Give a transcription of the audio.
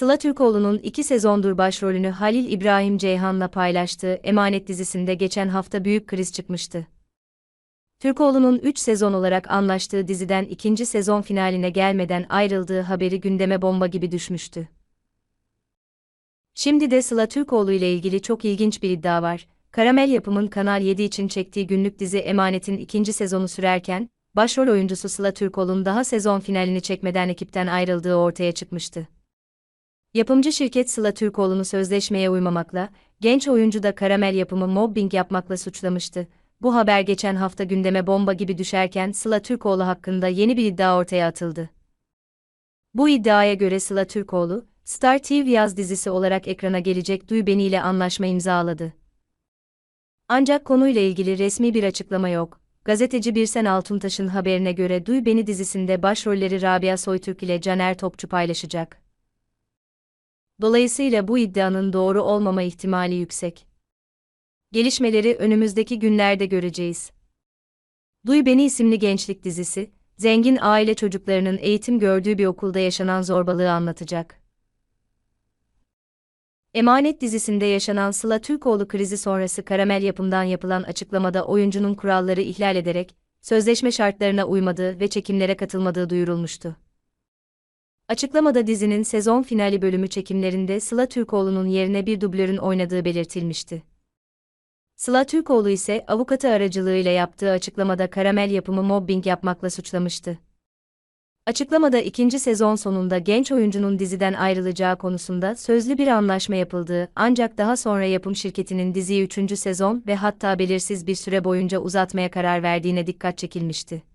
Sıla Türkoğlu'nun iki sezondur başrolünü Halil İbrahim Ceyhan'la paylaştığı Emanet dizisinde geçen hafta büyük kriz çıkmıştı. Türkoğlu'nun 3 sezon olarak anlaştığı diziden ikinci sezon finaline gelmeden ayrıldığı haberi gündeme bomba gibi düşmüştü. Şimdi de Sıla Türkoğlu ile ilgili çok ilginç bir iddia var. Karamel Yapım'ın Kanal 7 için çektiği günlük dizi Emanet'in ikinci sezonu sürerken, başrol oyuncusu Sıla Türkoğlu'nun daha sezon finalini çekmeden ekipten ayrıldığı ortaya çıkmıştı. Yapımcı şirket Sıla Türkoğlu'nu sözleşmeye uymamakla, genç oyuncu da Karamel Yapım'ı mobbing yapmakla suçlamıştı. Bu haber geçen hafta gündeme bomba gibi düşerken Sıla Türkoğlu hakkında yeni bir iddia ortaya atıldı. Bu iddiaya göre Sıla Türkoğlu, Star TV yaz dizisi olarak ekrana gelecek Duy Beni ile anlaşma imzaladı. Ancak konuyla ilgili resmi bir açıklama yok. Gazeteci Birsen Altuntaş'ın haberine göre Duy Beni dizisinde başrolleri Rabia Soytürk ile Caner Topçu paylaşacak. Dolayısıyla bu iddianın doğru olmama ihtimali yüksek. Gelişmeleri önümüzdeki günlerde göreceğiz. Duy Beni isimli gençlik dizisi, zengin aile çocuklarının eğitim gördüğü bir okulda yaşanan zorbalığı anlatacak. Emanet dizisinde yaşanan Sıla Türkoğlu krizi sonrası Karamel yapımdan yapılan açıklamada oyuncunun kuralları ihlal ederek, sözleşme şartlarına uymadığı ve çekimlere katılmadığı duyurulmuştu. Açıklamada dizinin sezon finali bölümü çekimlerinde Sıla Türkoğlu'nun yerine bir dublörün oynadığı belirtilmişti. Sıla Türkoğlu ise avukatı aracılığıyla yaptığı açıklamada Karamel yapımı mobbing yapmakla suçlamıştı. Açıklamada ikinci sezon sonunda genç oyuncunun diziden ayrılacağı konusunda sözlü bir anlaşma yapıldığı ancak daha sonra yapım şirketinin diziyi üçüncü sezon ve hatta belirsiz bir süre boyunca uzatmaya karar verdiğine dikkat çekilmişti.